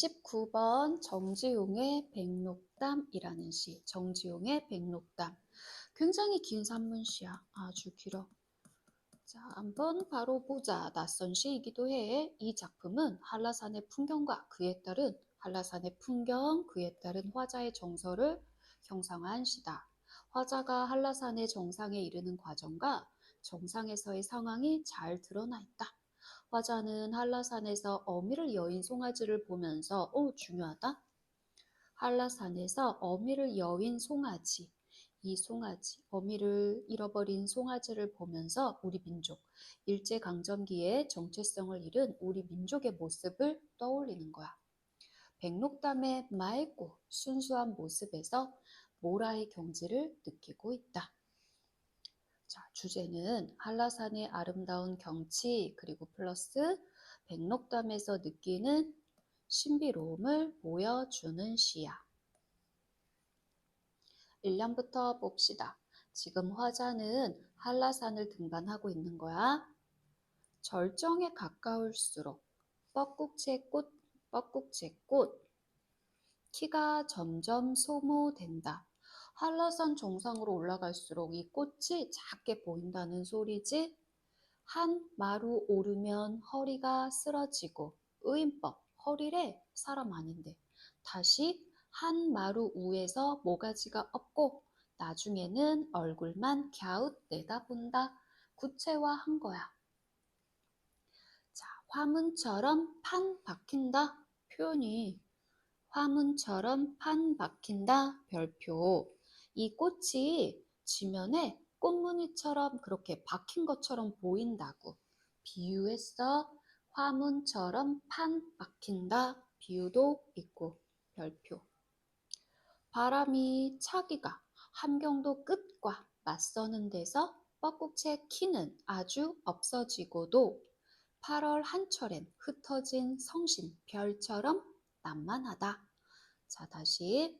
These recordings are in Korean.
19번 정지용의 백록담이라는 시. 정지용의 백록담. 굉장히 긴 산문시야. 아주 길어. 자, 한번 바로 보자. 낯선 시이기도 해. 이 작품은 한라산의 풍경과 그에 따른 한라산의 풍경, 그에 따른 화자의 정서를 형상화한 시다. 화자가 한라산의 정상에 이르는 과정과 정상에서의 상황이 잘 드러나 있다. 화자는 한라산에서 어미를 여인 송아지를 보면서 오 중요하다. 한라산에서 어미를 여인 송아지 이 송아지, 어미를 잃어버린 송아지를 보면서 우리 민족, 일제강점기에 정체성을 잃은 우리 민족의 모습을 떠올리는 거야. 백록담의 맑고 순수한 모습에서 모라의 경지를 느끼고 있다. 자, 주제는 한라산의 아름다운 경치 그리고 플러스 백록담에서 느끼는 신비로움을 보여주는 시야. 1년부터 봅시다. 지금 화자는 한라산을 등반하고 있는 거야. 절정에 가까울수록 뻐꾹채 꽃, 뻐꾹채 꽃, 키가 점점 소모된다. 한라산 정상으로 올라갈수록 이 꽃이 작게 보인다는 소리지. 한 마루 오르면 허리가 쓰러지고 의인법 허리래 사람 아닌데 다시 한 마루 위에서 모가지가 없고 나중에는 얼굴만 갸웃 내다본다. 구체화한 거야. 자, 화문처럼 판 박힌다. 표현이 화문처럼 판 박힌다. 별표. 이 꽃이 지면에 꽃무늬처럼 그렇게 박힌 것처럼 보인다고 비유했어. 화문처럼 판 박힌다. 비유도 있고 별표. 바람이 차기가 함경도 끝과 맞서는 데서 뻐꾹채 키는 아주 없어지고도 8월 한철엔 흩어진 성신 별처럼 난만하다. 자, 다시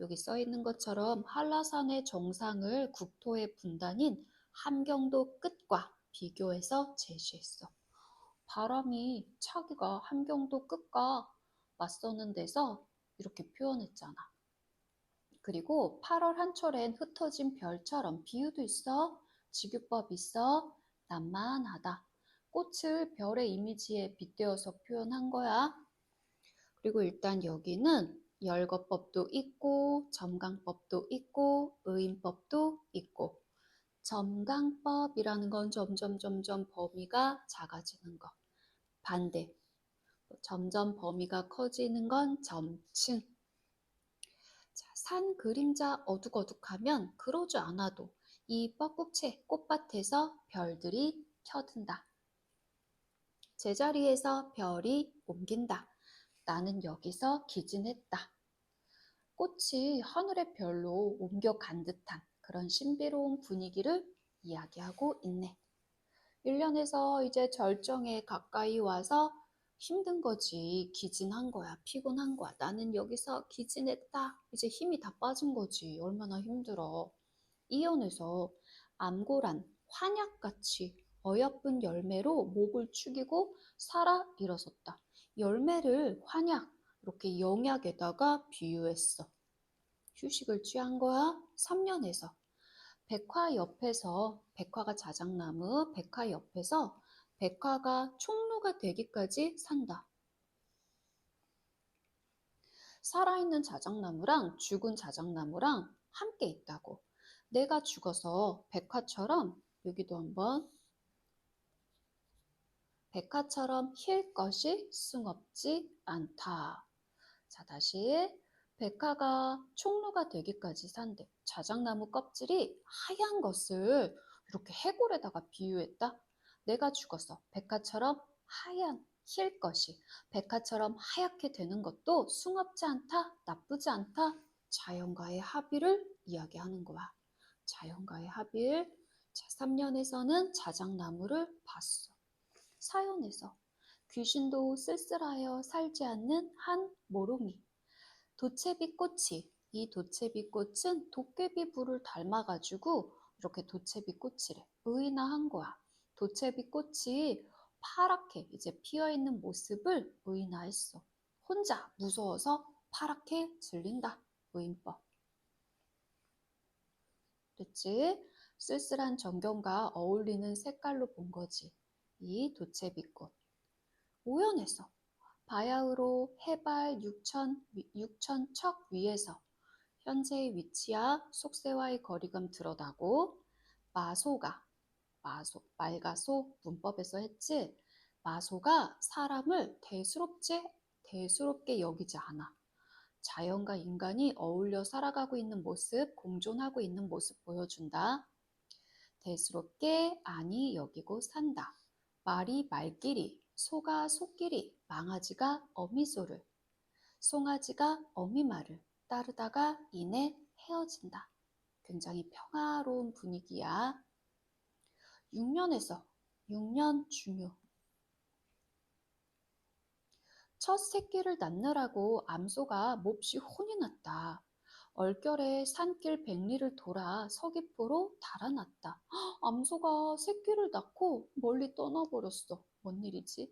여기 써 있는 것처럼 한라산의 정상을 국토의 분단인 함경도 끝과 비교해서 제시했어. 바람이 차기가 함경도 끝과 맞서는 데서 이렇게 표현했잖아. 그리고 8월 한철엔 흩어진 별처럼 비유도 있어. 지규법 있어. 난만하다. 꽃을 별의 이미지에 빗대어서 표현한 거야. 그리고 일단 여기는 열거법도 있고 점강법도 있고 의인법도 있고 점강법이라는 건 점점 점점 범위가 작아지는 것. 반대. 점점 범위가 커지는 건 점층. 자, 산 그림자 어둑어둑하면 그러지 않아도 이 뻐꾹채 꽃밭에서 별들이 켜든다. 제자리에서 별이 옮긴다. 나는 여기서 기진했다. 꽃이 하늘의 별로 옮겨간 듯한 그런 신비로운 분위기를 이야기하고 있네. 1년에서 이제 절정에 가까이 와서 힘든 거지. 기진한 거야. 피곤한 거야. 나는 여기서 기진했다. 이제 힘이 다 빠진 거지. 얼마나 힘들어. 이연에서 암고란 환약같이 어여쁜 열매로 목을 축이고 살아 일어섰다. 열매를 환약, 이렇게 영약에다가 비유했어. 휴식을 취한 거야. 3년에서. 백화 옆에서, 백화가 자작나무, 백화 옆에서 백화가 총루가 되기까지 산다. 살아있는 자작나무랑 죽은 자작나무랑 함께 있다고. 내가 죽어서 백화처럼 여기도 한번 백화처럼 힐 것이 숭없지 않다. 자, 다시 백화가 총루가 되기까지 산대. 자작나무 껍질이 하얀 것을 이렇게 해골에다가 비유했다. 내가 죽어서 백화처럼 하얀 힐 것이 백화처럼 하얗게 되는 것도 숭업지 않다, 나쁘지 않다. 자연과의 합의를 이야기하는 거야. 자연과의 합의를 자, 3년에서는 자작나무를 봤어. 사연에서 귀신도 쓸쓸하여 살지 않는 한 모롱이. 도채비 꽃이 이 도채비 꽃은 도깨비 불을 닮아가지고 이렇게 도채비 꽃이래. 의인화한 거야. 도채비 꽃이 파랗게 이제 피어 있는 모습을 의인화했어. 혼자 무서워서 파랗게 질린다. 의인법. 됐지? 쓸쓸한 전경과 어울리는 색깔로 본 거지. 이 도채비꽃. 오연에서 바야흐로 해발 6천, 6천 척 위에서 현재의 위치와 속세와의 거리감 드러나고 마소가 마소 말과 소 문법에서 했지 마소가 사람을 대수롭지 대수롭게 여기지 않아. 자연과 인간이 어울려 살아가고 있는 모습 공존하고 있는 모습 보여준다. 대수롭게 아니 여기고 산다. 말이 말끼리 소가 소끼리 망아지가 어미소를 송아지가 어미말을 따르다가 이내 헤어진다. 굉장히 평화로운 분위기야. 6년에서 6년 중요. 첫 새끼를 낳느라고 암소가 몹시 혼이 났다. 얼결에 산길 백리를 돌아 서귀포로 달아났다. 헉, 암소가 새끼를 낳고 멀리 떠나버렸어. 뭔 일이지?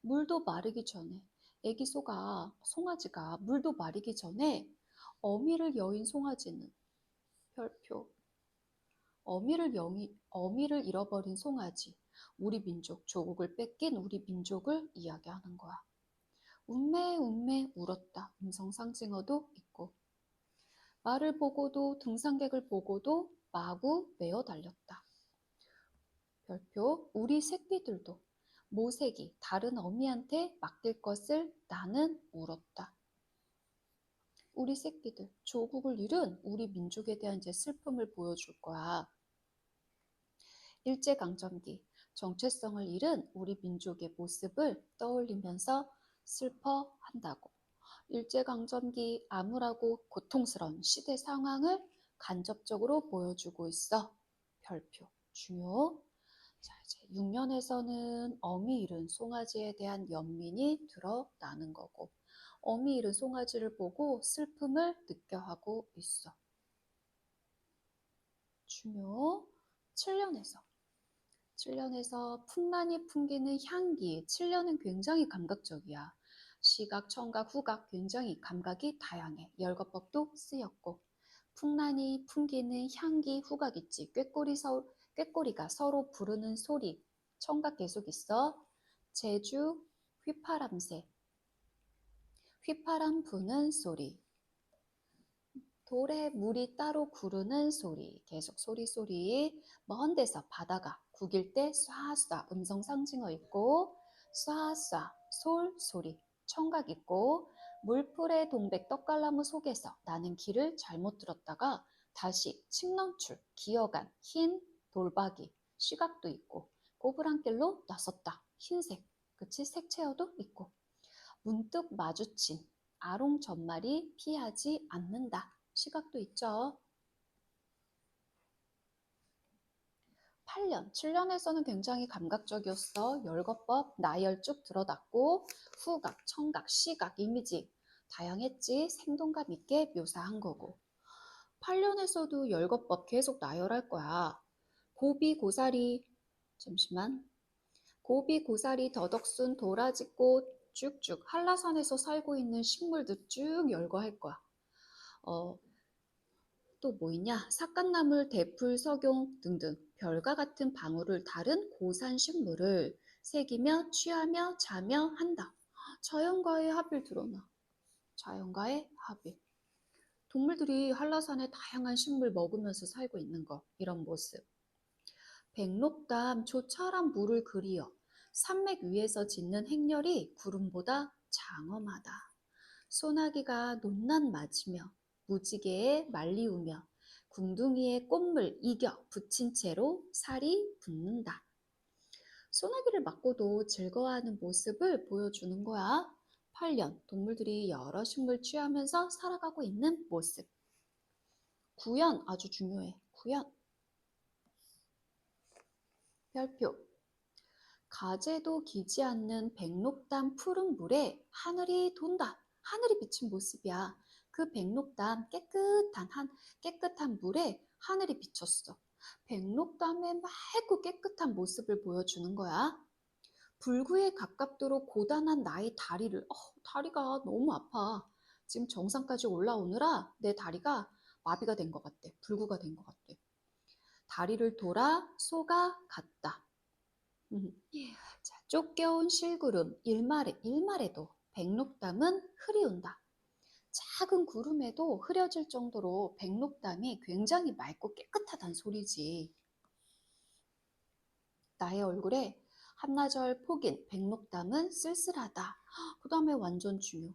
물도 마르기 전에 애기 소가 송아지가 물도 마르기 전에 어미를 여인 송아지는 별표 어미를 영이, 어미를 잃어버린 송아지 우리 민족 조국을 뺏긴 우리 민족을 이야기하는 거야. 운매 운매 울었다. 음성 상징어도 있고 말을 보고도 등산객을 보고도 마구 메어 달렸다. 별표 우리 새끼들도 모색이 다른 어미한테 맡길 것을 나는 울었다. 우리 새끼들, 조국을 잃은 우리 민족에 대한 이제 슬픔을 보여줄 거야. 일제강점기, 정체성을 잃은 우리 민족의 모습을 떠올리면서 슬퍼한다고. 일제강점기 암울하고 고통스러운 시대 상황을 간접적으로 보여주고 있어. 별표, 중요. 자, 이제 6년에서는 어미 잃은 송아지에 대한 연민이 드러나는 거고, 어미 잃은 송아지를 보고 슬픔을 느껴하고 있어. 중요 7년에서 7년에서 풍만이 풍기는 향기 7년은 굉장히 감각적이야. 시각, 청각, 후각 굉장히 감각이 다양해. 열거법도 쓰였고 풍란이 풍기는 향기, 후각 있지. 꾀꼬리 서, 꾀꼬리가 서로 부르는 소리. 청각 계속 있어. 제주 휘파람새. 휘파람 부는 소리. 돌에 물이 따로 구르는 소리. 계속 소리 소리. 먼 데서 바다가 구길 때 쏴쏴. 음성 상징어 있고 쏴쏴. 솔 소리. 청각 있고 물풀의 동백 떡갈나무 속에서 나는 길을 잘못 들었다가 다시 칡넘출 기어간 흰 돌박이 시각도 있고 꼬부랑길로 나섰다 흰색 그치 색채어도 있고 문득 마주친 아롱 전말이 피하지 않는다. 시각도 있죠. 8년, 7년에서는 굉장히 감각적이었어. 열거법, 나열 쭉 들어놨고 후각, 청각, 시각, 이미지 다양했지. 생동감 있게 묘사한 거고 8년에서도 열거법 계속 나열할 거야. 고비, 고사리, 잠시만. 고비, 고사리, 더덕순, 도라지꽃, 쭉쭉 한라산에서 살고 있는 식물들 쭉 열거할 거야. 어, 또 뭐 있냐? 삭간나물, 대풀, 석용 등등 별과 같은 방울을 다른 고산 식물을 새기며 취하며 자며 한다. 자연과의 합을 드러나. 자연과의 합일. 동물들이 한라산의 다양한 식물 먹으면서 살고 있는 거 이런 모습. 백록담 조차란 물을 그리어 산맥 위에서 짓는 행렬이 구름보다 장엄하다. 소나기가 논난 맞으며 무지개에 말리우며 궁둥이에 꽃물 이겨 붙인 채로 살이 붙는다. 소나기를 맞고도 즐거워하는 모습을 보여주는 거야. 8년 동물들이 여러 식물 취하면서 살아가고 있는 모습. 구연 아주 중요해. 구연. 별표. 가재도 기지 않는 백록담 푸른 물에 하늘이 돈다. 하늘이 비친 모습이야. 그 백록담 깨끗한 한 깨끗한 물에 하늘이 비쳤어. 백록담의 맑고 깨끗한 모습을 보여주는 거야. 불구에 가깝도록 고단한 나의 다리를, 어, 다리가 너무 아파. 지금 정상까지 올라오느라 내 다리가 마비가 된 것 같대. 불구가 된 것 같대. 다리를 돌아 소가 갔다. 자, 쫓겨온 실구름, 일말에, 일말에도 백록담은 흐리운다. 작은 구름에도 흐려질 정도로 백록담이 굉장히 맑고 깨끗하단 소리지. 나의 얼굴에 한나절 폭인 백록담은 쓸쓸하다. 그 다음에 완전 중요.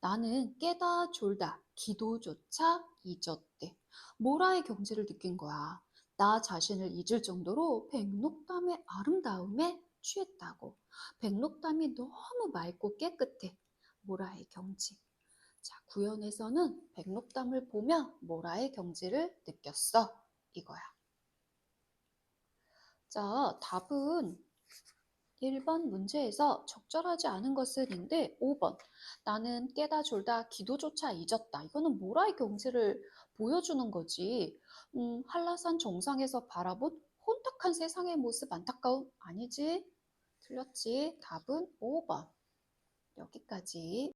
나는 깨다 졸다 기도조차 잊었대. 모라의 경지를 느낀 거야. 나 자신을 잊을 정도로 백록담의 아름다움에 취했다고. 백록담이 너무 맑고 깨끗해. 모라의 경지. 자, 구연에서는 백록담을 보며 모라의 경지를 느꼈어. 이거야. 자, 답은 1번 문제에서 적절하지 않은 것은인데 5번 나는 깨다 졸다 기도조차 잊었다. 이거는 모라의 경지를 보여주는 거지. 음, 한라산 정상에서 바라본 혼탁한 세상의 모습 안타까움 아니지? 틀렸지? 답은 5번. 여기까지.